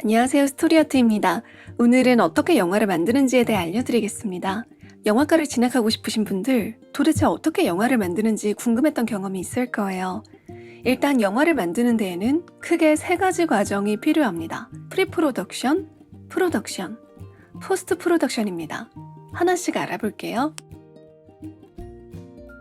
안녕하세요. 스토리아트입니다. 오늘은 어떻게 영화를 만드는지에 대해 알려드리겠습니다. 영화과를 진학하고 싶으신 분들, 도대체 어떻게 영화를 만드는지 궁금했던 경험이 있을 거예요. 일단 영화를 만드는 데에는 크게 세 가지 과정이 필요합니다. 프리 프로덕션, 프로덕션, 포스트 프로덕션입니다. 하나씩 알아볼게요.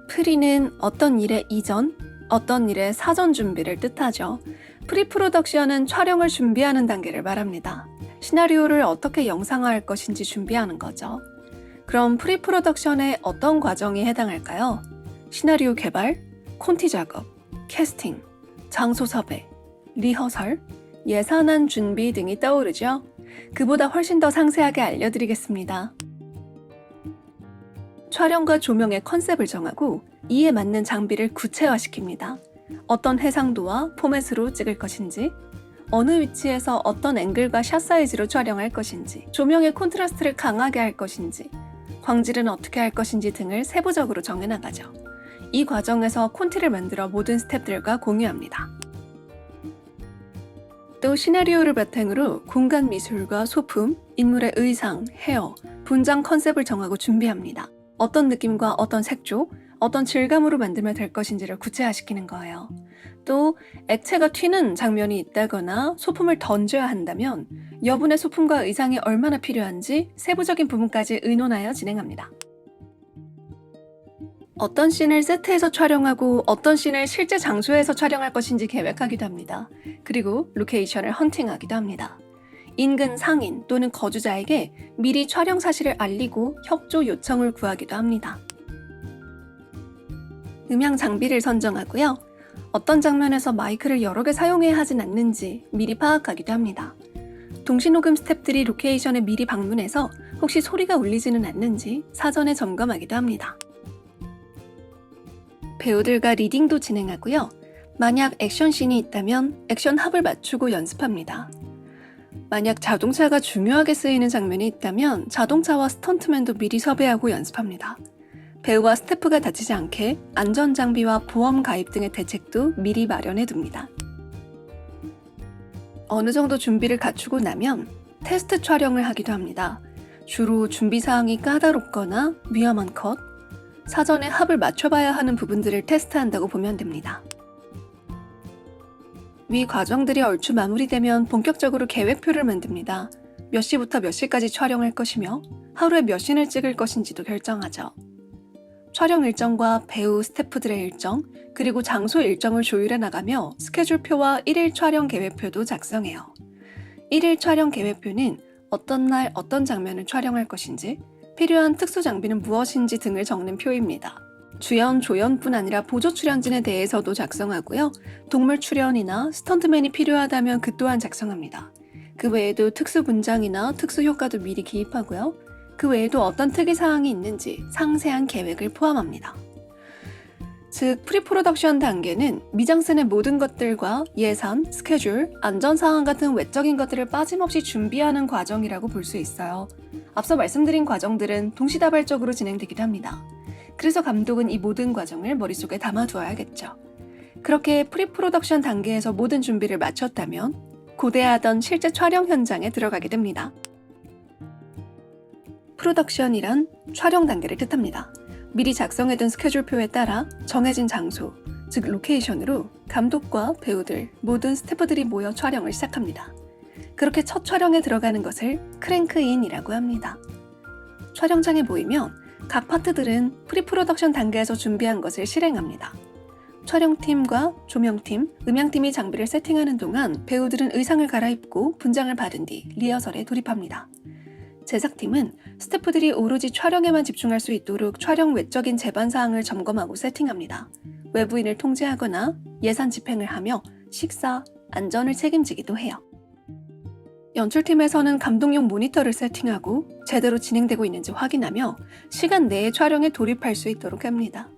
프리는 어떤 일의 이전, 어떤 일의 사전 준비를 뜻하죠. 프리프로덕션은 촬영을 준비하는 단계를 말합니다. 시나리오를 어떻게 영상화할 것인지 준비하는 거죠. 그럼 프리프로덕션에 어떤 과정이 해당할까요? 시나리오 개발, 콘티 작업, 캐스팅, 장소 섭외, 리허설, 예산안 준비 등이 떠오르죠. 그보다 훨씬 더 상세하게 알려드리겠습니다. 촬영과 조명의 컨셉을 정하고 이에 맞는 장비를 구체화시킵니다. 어떤 해상도와 포맷으로 찍을 것인지, 어느 위치에서 어떤 앵글과 샷 사이즈로 촬영할 것인지, 조명의 콘트라스트를 강하게 할 것인지, 광질은 어떻게 할 것인지 등을 세부적으로 정해나가죠. 이 과정에서 콘티를 만들어 모든 스탭들과 공유합니다. 또 시나리오를 바탕으로 공간 미술과 소품, 인물의 의상, 헤어, 분장 컨셉을 정하고 준비합니다. 어떤 느낌과 어떤 색조, 어떤 질감으로 만들면 될 것인지를 구체화시키는 거예요. 또 액체가 튀는 장면이 있다거나 소품을 던져야 한다면 여분의 소품과 의상이 얼마나 필요한지 세부적인 부분까지 의논하여 진행합니다. 어떤 씬을 세트에서 촬영하고 어떤 씬을 실제 장소에서 촬영할 것인지 계획하기도 합니다. 그리고 로케이션을 헌팅하기도 합니다. 인근 상인 또는 거주자에게 미리 촬영 사실을 알리고 협조 요청을 구하기도 합니다. 음향 장비를 선정하고요. 어떤 장면에서 마이크를 여러 개 사용해야 하진 않는지 미리 파악하기도 합니다. 동시녹음 스탭들이 로케이션에 미리 방문해서 혹시 소리가 울리지는 않는지 사전에 점검하기도 합니다. 배우들과 리딩도 진행하고요. 만약 액션씬이 있다면 액션 합을 맞추고 연습합니다. 만약 자동차가 중요하게 쓰이는 장면이 있다면 자동차와 스턴트맨도 미리 섭외하고 연습합니다. 배우와 스태프가 다치지 않게 안전장비와 보험 가입 등의 대책도 미리 마련해 둡니다. 어느 정도 준비를 갖추고 나면 테스트 촬영을 하기도 합니다. 주로 준비사항이 까다롭거나 위험한 컷, 사전에 합을 맞춰봐야 하는 부분들을 테스트한다고 보면 됩니다. 위 과정들이 얼추 마무리되면 본격적으로 계획표를 만듭니다. 몇 시부터 몇 시까지 촬영할 것이며 하루에 몇 씬을 찍을 것인지도 결정하죠. 촬영 일정과 배우, 스태프들의 일정, 그리고 장소 일정을 조율해 나가며 스케줄표와 1일 촬영 계획표도 작성해요. 1일 촬영 계획표는 어떤 날 어떤 장면을 촬영할 것인지, 필요한 특수 장비는 무엇인지 등을 적는 표입니다. 주연, 조연뿐 아니라 보조 출연진에 대해서도 작성하고요. 동물 출연이나 스턴트맨이 필요하다면 그 또한 작성합니다. 그 외에도 특수 분장이나 특수 효과도 미리 기입하고요. 그 외에도 어떤 특이 사항이 있는지 상세한 계획을 포함합니다. 즉, 프리프로덕션 단계는 미장센의 모든 것들과 예산, 스케줄, 안전사항 같은 외적인 것들을 빠짐없이 준비하는 과정이라고 볼 수 있어요. 앞서 말씀드린 과정들은 동시다발적으로 진행되기도 합니다. 그래서 감독은 이 모든 과정을 머릿속에 담아두어야겠죠. 그렇게 프리프로덕션 단계에서 모든 준비를 마쳤다면 고대하던 실제 촬영 현장에 들어가게 됩니다. 프로덕션이란 촬영 단계를 뜻합니다. 미리 작성해둔 스케줄표에 따라 정해진 장소, 즉 로케이션으로 감독과 배우들, 모든 스태프들이 모여 촬영을 시작합니다. 그렇게 첫 촬영에 들어가는 것을 크랭크인이라고 합니다. 촬영장에 모이면 각 파트들은 프리프로덕션 단계에서 준비한 것을 실행합니다. 촬영팀과 조명팀, 음향팀이 장비를 세팅하는 동안 배우들은 의상을 갈아입고 분장을 받은 뒤 리허설에 돌입합니다. 제작팀은 스태프들이 오로지 촬영에만 집중할 수 있도록 촬영 외적인 제반 사항을 점검하고 세팅합니다. 외부인을 통제하거나 예산 집행을 하며 식사, 안전을 책임지기도 해요. 연출팀에서는 감독용 모니터를 세팅하고 제대로 진행되고 있는지 확인하며 시간 내에 촬영에 돌입할 수 있도록 합니다.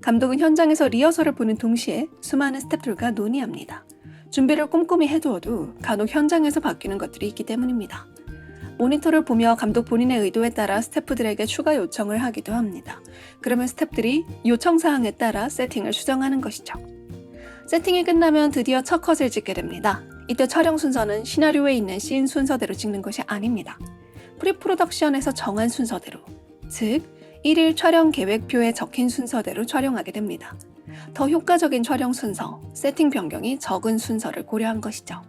감독은 현장에서 리허설을 보는 동시에 수많은 스태프들과 논의합니다. 준비를 꼼꼼히 해두어도 간혹 현장에서 바뀌는 것들이 있기 때문입니다. 모니터를 보며 감독 본인의 의도에 따라 스태프들에게 추가 요청을 하기도 합니다. 그러면 스태프들이 요청 사항에 따라 세팅을 수정하는 것이죠. 세팅이 끝나면 드디어 첫 컷을 찍게 됩니다. 이때 촬영 순서는 시나리오에 있는 씬 순서대로 찍는 것이 아닙니다. 프리프로덕션에서 정한 순서대로, 즉 1일 촬영 계획표에 적힌 순서대로 촬영하게 됩니다. 더 효과적인 촬영 순서, 세팅 변경이 적은 순서를 고려한 것이죠.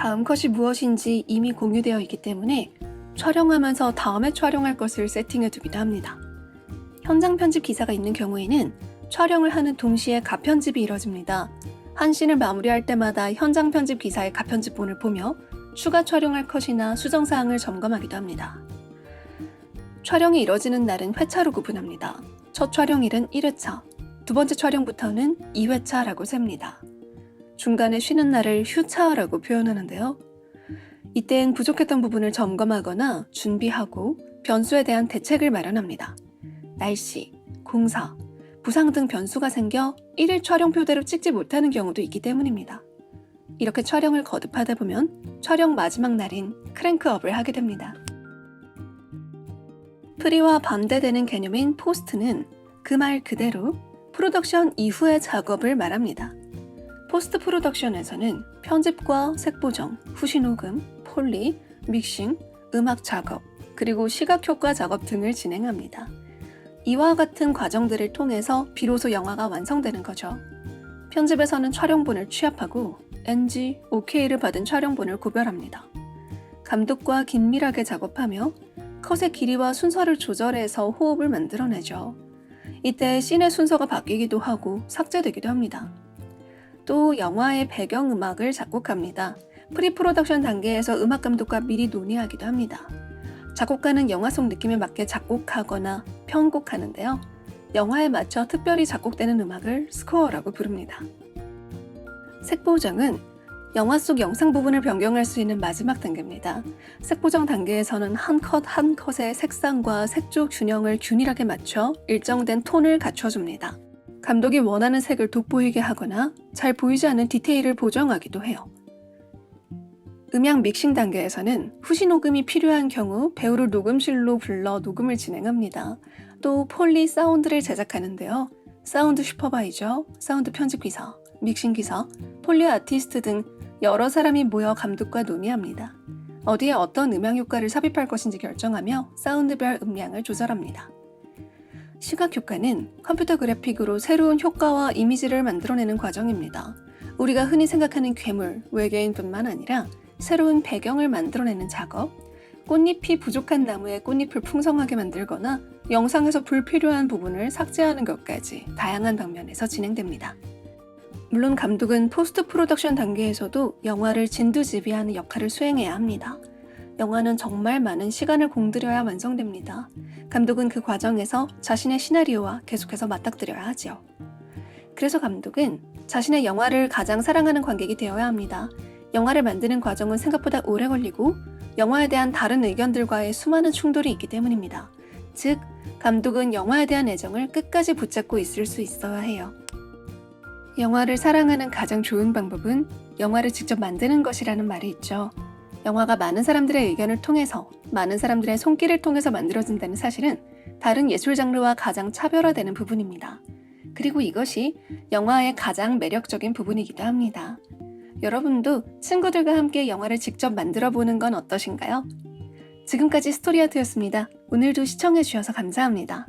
다음 컷이 무엇인지 이미 공유되어 있기 때문에 촬영하면서 다음에 촬영할 것을 세팅해 두기도 합니다. 현장 편집 기사가 있는 경우에는 촬영을 하는 동시에 가편집이 이뤄집니다. 한 씬을 마무리할 때마다 현장 편집 기사의 가편집본을 보며 추가 촬영할 컷이나 수정 사항을 점검하기도 합니다. 촬영이 이뤄지는 날은 회차로 구분합니다. 첫 촬영일은 1회차, 두 번째 촬영부터는 2회차라고 셉니다. 중간에 쉬는 날을 휴차라고 표현하는데요. 이땐 부족했던 부분을 점검하거나 준비하고 변수에 대한 대책을 마련합니다. 날씨, 공사, 부상 등 변수가 생겨 1일 촬영표대로 찍지 못하는 경우도 있기 때문입니다. 이렇게 촬영을 거듭하다 보면 촬영 마지막 날인 크랭크업을 하게 됩니다. 프리와 반대되는 개념인 포스트는 그 말 그대로 프로덕션 이후의 작업을 말합니다. 포스트 프로덕션에서는 편집과 색보정, 후시 녹음, 폴리, 믹싱, 음악 작업, 그리고 시각 효과 작업 등을 진행합니다. 이와 같은 과정들을 통해서 비로소 영화가 완성되는 거죠. 편집에서는 촬영본을 취합하고 NG, OK를 받은 촬영본을 구별합니다. 감독과 긴밀하게 작업하며 컷의 길이와 순서를 조절해서 호흡을 만들어내죠. 이때 씬의 순서가 바뀌기도 하고 삭제되기도 합니다. 또 영화의 배경음악을 작곡합니다. 프리프로덕션 단계에서 음악 감독과 미리 논의하기도 합니다. 작곡가는 영화 속 느낌에 맞게 작곡하거나 편곡하는데요. 영화에 맞춰 특별히 작곡되는 음악을 스코어라고 부릅니다. 색보정은 영화 속 영상 부분을 변경할 수 있는 마지막 단계입니다. 색보정 단계에서는 한 컷한 컷의 색상과 색조 균형을 균일하게 맞춰 일정된 톤을 갖춰줍니다. 감독이 원하는 색을 돋보이게 하거나 잘 보이지 않는 디테일을 보정하기도 해요. 음향 믹싱 단계에서는 후시 녹음이 필요한 경우 배우를 녹음실로 불러 녹음을 진행합니다. 또 폴리 사운드를 제작하는데요. 사운드 슈퍼바이저, 사운드 편집 기사, 믹싱 기사, 폴리 아티스트 등 여러 사람이 모여 감독과 논의합니다. 어디에 어떤 음향 효과를 삽입할 것인지 결정하며 사운드별 음량을 조절합니다. 시각 효과는 컴퓨터 그래픽으로 새로운 효과와 이미지를 만들어내는 과정입니다. 우리가 흔히 생각하는 괴물, 외계인뿐만 아니라 새로운 배경을 만들어내는 작업, 꽃잎이 부족한 나무에 꽃잎을 풍성하게 만들거나 영상에서 불필요한 부분을 삭제하는 것까지 다양한 방면에서 진행됩니다. 물론 감독은 포스트 프로덕션 단계에서도 영화를 진두지휘하는 역할을 수행해야 합니다. 영화는 정말 많은 시간을 공들여야 완성됩니다. 감독은 그 과정에서 자신의 시나리오와 계속해서 맞닥뜨려야 하죠. 그래서 감독은 자신의 영화를 가장 사랑하는 관객이 되어야 합니다. 영화를 만드는 과정은 생각보다 오래 걸리고 영화에 대한 다른 의견들과의 수많은 충돌이 있기 때문입니다. 즉, 감독은 영화에 대한 애정을 끝까지 붙잡고 있을 수 있어야 해요. 영화를 사랑하는 가장 좋은 방법은 영화를 직접 만드는 것이라는 말이 있죠. 영화가 많은 사람들의 의견을 통해서, 많은 사람들의 손길을 통해서 만들어진다는 사실은 다른 예술 장르와 가장 차별화되는 부분입니다. 그리고 이것이 영화의 가장 매력적인 부분이기도 합니다. 여러분도 친구들과 함께 영화를 직접 만들어 보는 건 어떠신가요? 지금까지 스토리아트였습니다. 오늘도 시청해주셔서 감사합니다.